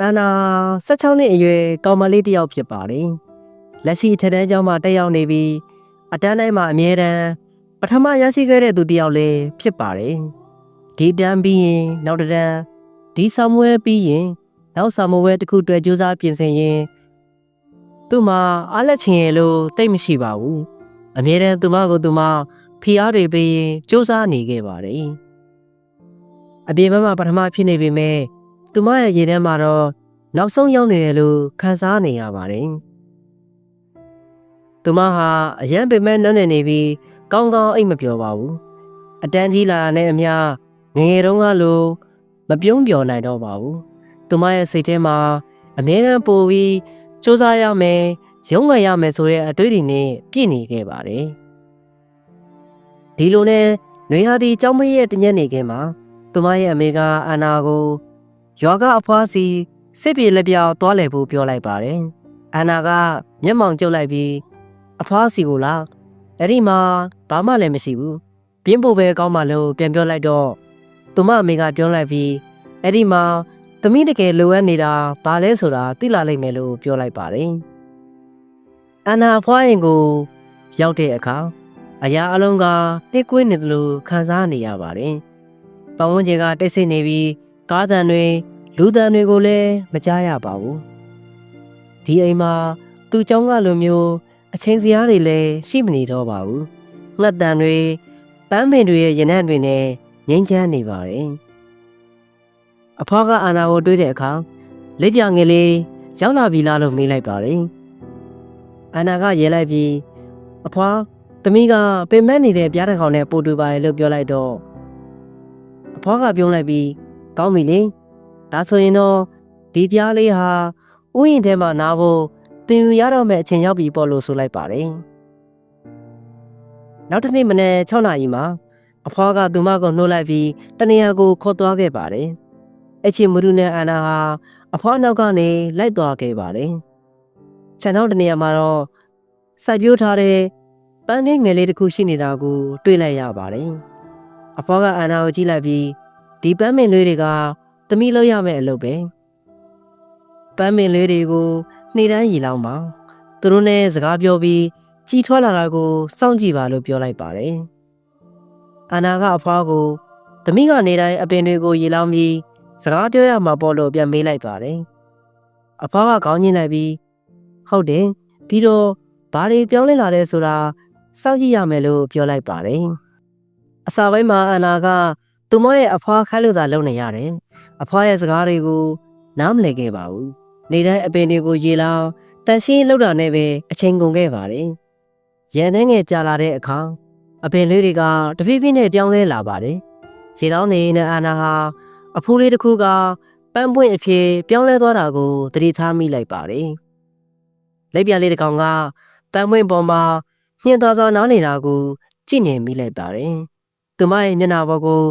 အန်နာ16နှစ်အရွယ်ကောင်မလေးတစ်ယောက်ဖြစ်ပါတယ်လက်ရှိထက်တန်းကျောင်းမှာတက်ရောက်နေပြီးအတန်းတိုင်းမှာအမြဲတမ်းပထမရရှိခဲ့တဲ့သူတစ်ယောက်လည်းဖြစ်ပါတယ်ဒီတန်းပြီးရင်နောက်တစ်တန်းဒီဆောင်မွဲပြီးရင်နောက်ဆောင်မွဲတစ်ခုအတွက်ကြိုးစားပြင်ဆင်ရင်သူ့မှာအားလက်ချင်ရလို့တိတ်မရှိပါဘူးအမြဲတမ်းသူမကိုသူမဖိအားတွေပေးရင်စူးစမ်းနေခဲ့ပါတယ်အပြင်ဘက်မှာပထမဖြစ်နေပေမဲ့ သူမရဲ့ရေထဲမှာတော့နောက်ဆုံးရောက်နေတယ်လို့ခံစားနေရပါတယ်သူမဟာအရန်ပေမဲ့နန်းနေနေပြီးကောင်းကောင်းအိတ်မပြောပါဘူးအတန်းကြီးလာတဲ့အမျှငယ်ငယ်တုန်းကလိုမပြုံးပြောနိုင်တော့ပါဘူးသူမရဲ့စိတ်ထဲမှာအမြဲတမ်းပိုပြီးစူးစမ်းရမယ်ရုံးငယ်ရမယ်ဆိုတဲ့အတွေ့အကြုံနဲ့ပြည့်နေခဲ့ပါတယ်ဒီလိုနဲ့နွေဟာဒီကျောင်းမရဲ့တညက်နေခင်းမှာသူမရဲ့အမေကအန်နာကို ရွာကအဖွားစီစစ်ပြေလက်ပြောက်သွားလည်ဖို့ပြောလိုက်ပါတယ်အန်နာကမျက်မှောင်ကျုပ်လိုက်ပြီးအဖွားစီကိုလာအဲ့ဒီမှာဘာမှလည်းမရှိဘူးပြင်းဖို့ပဲကောင်းမှလို့ပြန်ပြောလိုက်တော့သူမအမေကပြောလိုက်ပြီးအဲ့ဒီမှာသမီးတကယ်လိုအပ်နေတာဘာလဲဆိုတာသိလာလိမ့်မယ်လို့ပြောလိုက်ပါတယ်အန်နာအဖွားရင်ကို ရောက်တဲ့အခါအရာအလုံးကနှိကွေးနေတယ်လို့ခံစားနေရပါတယ်။ပတ်ဝန်းကျင်ကတိတ်ဆိတ်နေပြီး ကားတန်တွေလူတန်တွေကိုလည်းမကြားရပါဘူး။ဒီအိမ်မှာသူ့เจ้าကလိုမျိုးအချင်းစရာတွေလည်းရှိမနေတော့ပါဘူး။ငှက်တန်တွေပန်းပင်တွေရဲ့ရနံ့တွေနဲ့ငိမ့်ချမ်းနေပါတယ်။အဖွားကအာနာကိုတွေးတဲ့အခါလက်ပြငယ်လေးရောက်လာပြီလားလို့မေးလိုက်ပါတယ်။အာနာကရဲလိုက်ပြီးအဖွားသမီးကပင်မက်နေတဲ့ပြားတစ်ကောင်နဲ့ပို့တူပါရဲ့လို့ပြောလိုက်တော့အဖွားကပြုံးလိုက်ပြီး ကောင်းပြီလေဒါဆိုရင်တော့ဒီပြားလေးဟာဥယျာဉ်ထဲမှာနားဖို့တင်ယူရတော့မယ့်အချိန်ရောက်ပြီပေါ့လို့ဆိုလိုက်ပါတယ်နောက်တစ်နေ့မနေ့6နာရီမှာအဖွားကသူမကိုနှိုးလိုက်ပြီးတနေရာကိုခေါ်သွားခဲ့ပါတယ်အချင်းမရုနဲ့အာနာဟာအဖွားနောက်ကနေလိုက်သွားခဲ့ပါတယ်ခြံနောက်တနေရာမှာတော့စိုက်ပျိုးထားတဲ့ပန်းငယ်ငယ်လေးတစ်ခုရှိနေတာကိုတွေ့လိုက်ရပါတယ်။အဖွားကအန်နာကိုကြည့်လိုက်ပြီး ဒီပန်းမင်လေးတွေကသမီးလို့ရမယ့်အလုပ်ပဲ။ပန်းမင်လေးတွေကိုနှိတန်းရီလောင်းပါ။သူတို့နဲ့စကားပြောပြီးကြီးထွားလာတာကိုစောင့်ကြည့်ပါလို့ပြောလိုက်ပါတယ်။အန်နာကအဖွားကိုသမီးကနေတိုင်းအပင်တွေကိုရီလောင်းပြီးစကားပြောရမှာပေါ့လို့ပြန်မေးလိုက်ပါတယ်။အဖွားကခေါင်းညှိလိုက်ပြီးဟုတ်တယ်ပြီးတော့ဘာတွေပြောင်းလဲလာတယ်ဆိုတာစောင့်ကြည့်ရမယ်လို့ပြောလိုက်ပါတယ်။အစာပိုင်းမှာအန်နာက သူမရဲ့အဖွားခိုင်းလို့သာလုပ်နေရတယ်။အဖွားရဲ့စကားတွေကိုနားမလည်ခဲ့ပါဘူး။နေတိုင်းအပင်တွေကိုရေလောင်းတန်ရှင်းလောက်တာနဲ့ပဲအချိန်ကုန်ခဲ့ပါတယ်။ရန်နှငယ်ကြာလာတဲ့အခါအပင်လေးတွေကတဖြည်းဖြည်းနဲ့ပြောင်းလဲလာပါတယ်။ခြေထောင်းနေနဲ့အာနာဟာအဖိုးလေးတစ်ခုကပန်းပွင့်အဖြစ်ပြောင်းလဲသွားတာကိုသတိထားမိလိုက်ပါတယ်။လက်ပြလေးတစ်ကောင်ကပန်းပွင့်ပေါ်မှာညှင်သာသာနားနေတာကိုကြည့်နေမိလိုက်ပါတယ်။သူမရဲ့မျက်နှာပေါ်ကို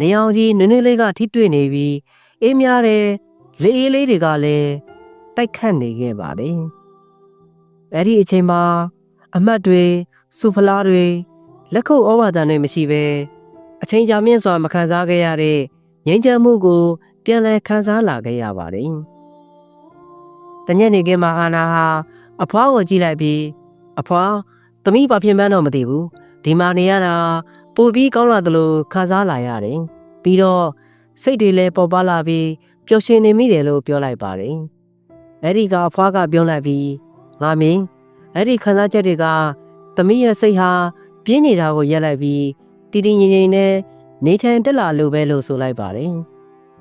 နေအောင်ကြီးနွေးနွေးလေးကထိတွေ့နေပြီးအေးများတဲ့လေးအေးလေးတွေကလည်းတိုက်ခတ်နေခဲ့ပါတယ်။အဲ့ဒီအချိန်မှာအမတ်တွေစူဖလားတွေလက်ခုပ်ဩဝါဒတွေမရှိဘဲအချိန်ကြာမြင့်စွာမခံစားခဲ့ရတဲ့ငြိမ်းချမ်းမှုကို ပြန်လည်ခံစားလာခဲ့ရပါတယ်။တညနေခင်းမှာအာနာဟာအဖွားကိုကြည့်လိုက်ပြီးအဖွားသမီးဘာဖြစ်မှန်းတော့မသိဘူးဒီမှာနေရတာ ပိုပြီးကောင်းလာသလိုခံစားလာရတယ်ပြီးတော့စိတ်တွေလည်းပေါ်ပါလာပြီးပျော်ရွှင်နေမိတယ်လို့ပြောလိုက်ပါတယ်အဲ့ဒီကအဖွားကပြောလိုက်ပြီးငါမင်းအဲ့ဒီခံစားချက်တွေကသမီးရဲ့စိတ်ဟာပြင်းနေတာကိုရက်လိုက်ပြီးတည်တည်ငြိမ်ငြိမ်နဲ့နေထိုင်တက်လာလို့ပဲလို့ဆိုလိုက်ပါတယ်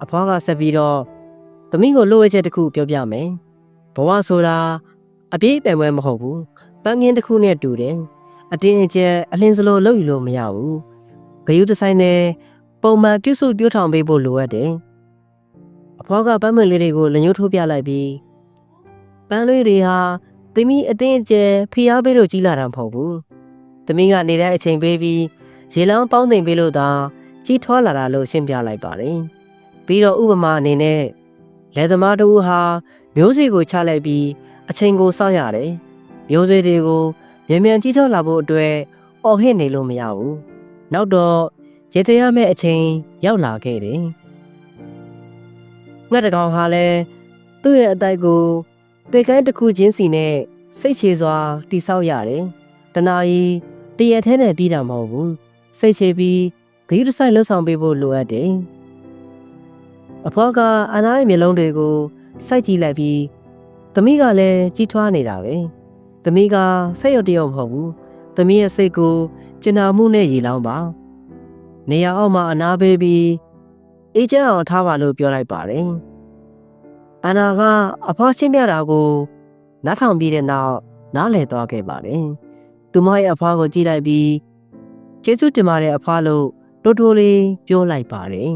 အဖွားကဆက်ပြီးတော့သမီးကိုလိုအပ်ချက်တစ်ခုပြောပြမယ်ဘဝဆိုတာအပြည့်ပင်ပွဲမဟုတ်ဘူးပန်းငင်းတစ်ခုနဲ့တူတယ် အတင်းအကျပ်အလင်းစလိုလုပ်ယူလို့မရဘူးဂယုတဆိုင်နဲ့ပုံမှန်ပြုစုပြောထောင်ပေးဖို့လိုအပ်တယ်အဖွားကပန်းမင်လေးတွေကိုလက်ညှိုးထိုးပြလိုက်ပြီးပန်းလေးတွေဟာသမီးအတင်းအကျပ်ဖိအားပေးလို့ကြီးလာတာမဟုတ်ဘူးသမီးကနေတဲ့အချိန်ပေးပြီးရေလောင်းပေါင်းသိမ်ပေးလို့သာကြီးထွားလာတာလို့ရှင်းပြလိုက်ပါတယ်ပြီးတော့ဥပမာအနေနဲ့လယ်သမားတို့ဟာမျိုးစေ့ကိုချလိုက်ပြီးအချိန်ကိုစောင့်ရတယ်မျိုးစေ့တွေကို မြန်မြန်ကြီးထွားလာဖို့အတွက်အော်ဟစ်နေလို့မရဘူး။နောက်တော့ရေတရမဲ့အချိန်ရောက်လာခဲ့တယ်။ငှက်တကောင်ဟာလည်းသူ့ရဲ့အတိုက်ကိုတေကိုင်းတစ်ခုချင်းစီနဲ့စိတ်ချစွာတိဆောက်ရတယ်တနာကြီးတရက်ထဲနဲ့ပြီးတာမဟုတ်ဘူးစိတ်ချပြီးဂိမ်းတစ်ဆိုင်လှုပ်ဆောင်ပေးဖို့လိုအပ်တယ်အဖွားကအနာရဲ့မျက်လုံးတွေကိုစိုက်ကြည့်လိုက်ပြီးသမီးကလည်းကြီးထွားနေတာပဲ သမီးကဆက်ရုပ်တရုပ်မဟုတ်ဘူးသမီးရဲ့စိတ်ကိုကျင်နာမှုနဲ့ရည်လောင်းပါနေရာအောက်မှာအနာပေးပြီးအေးချမ်းအောင်ထားပါလို့ပြောလိုက်ပါတယ်အနာကအဖွားချင်းမြတာကိုနားထောင်ပြီးတဲ့နောက်နားလည်သွားခဲ့ပါတယ်သူမရဲ့အဖွားကိုကြည့်လိုက်ပြီးကျေးဇူးတင်ပါတယ်အဖွားလို့တိုးတိုးလေးပြောလိုက်ပါတယ်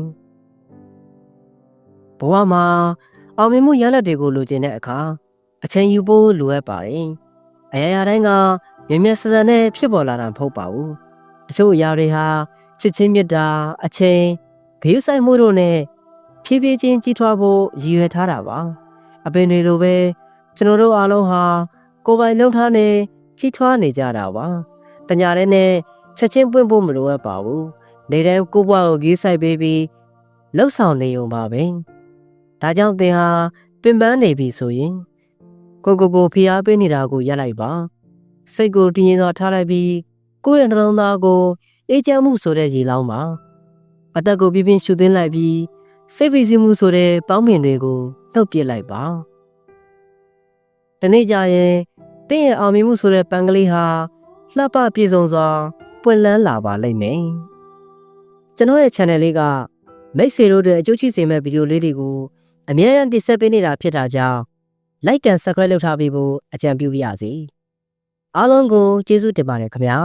ဘဝမှာအောင်မြင်မှုရလဒ်တွေကိုလိုချင်တဲ့အခါအချိန်ယူဖို့လိုအပ်ပါတယ် အရာရာတိုင်းကမြင်မြင်စစနဲ့ဖြစ်ပေါ်လာတာမဟုတ်ပါဘူးအချို့အရာတွေဟာချစ်ချင်းမြတ်တာအချိန်ဂရုစိုက်မှုတို့နဲ့ဖြည်းဖြည်းချင်းကြီးထွားဖို့ရည်ရွယ်ထားတာပါအပင်တွေလိုပဲကျွန်တော်တို့အားလုံးဟာကိုယ်ပိုင်လုံထားနဲ့ကြီးထွားနေကြတာပါတညာတဲ့နဲ့ချက်ချင်းပွင့်ဖို့မလိုအပ်ပါဘူးနေတိုင်းကိုယ့်ဘဝကိုဂရုစိုက်ပေးပြီးလှုပ်ဆောင်နေုံပါပဲဒါကြောင့်သင်ဟာပင်ပန်းနေပြီဆိုရင် ကိုကိုကိုဖိအားပေးနေတာကိုရပ်လိုက်ပါစိတ်ကိုတည်ငြိမ်စွာထားလိုက်ပြီးကိုယ့်ရဲ့နှလုံးသားကိုအေးချမ်းမှုဆိုတဲ့ရေလောင်းပါအသက်ကိုပြင်းပြင်းရှူသွင်းလိုက်ပြီးစိတ်ဖိစီးမှုဆိုတဲ့ပေါင်းပင်တွေကိုနှုတ်ပစ်လိုက်ပါဒီနေ့ကြရင်တင့်ရဲ့အောင်မြင်မှုဆိုတဲ့ပန်းကလေးဟာလှပပြည့်စုံစွာပွင့်လန်းလာပါလိမ့်မယ်ကျွန်တော်ရဲ့ channel လေးကမိတ်ဆွေတို့တွေအကျိုးရှိစေမဲ့ဗီဒီယိုလေးတွေကိုအမြဲတမ်းတင်ဆက်ပေးနေတာဖြစ်တာကြောင့် like and subscribe လုပ်ထားပေးဖို့အကြံပြုပါရစေအားလုံးကိုကျေးဇူးတင်ပါတယ်ခင်ဗျာ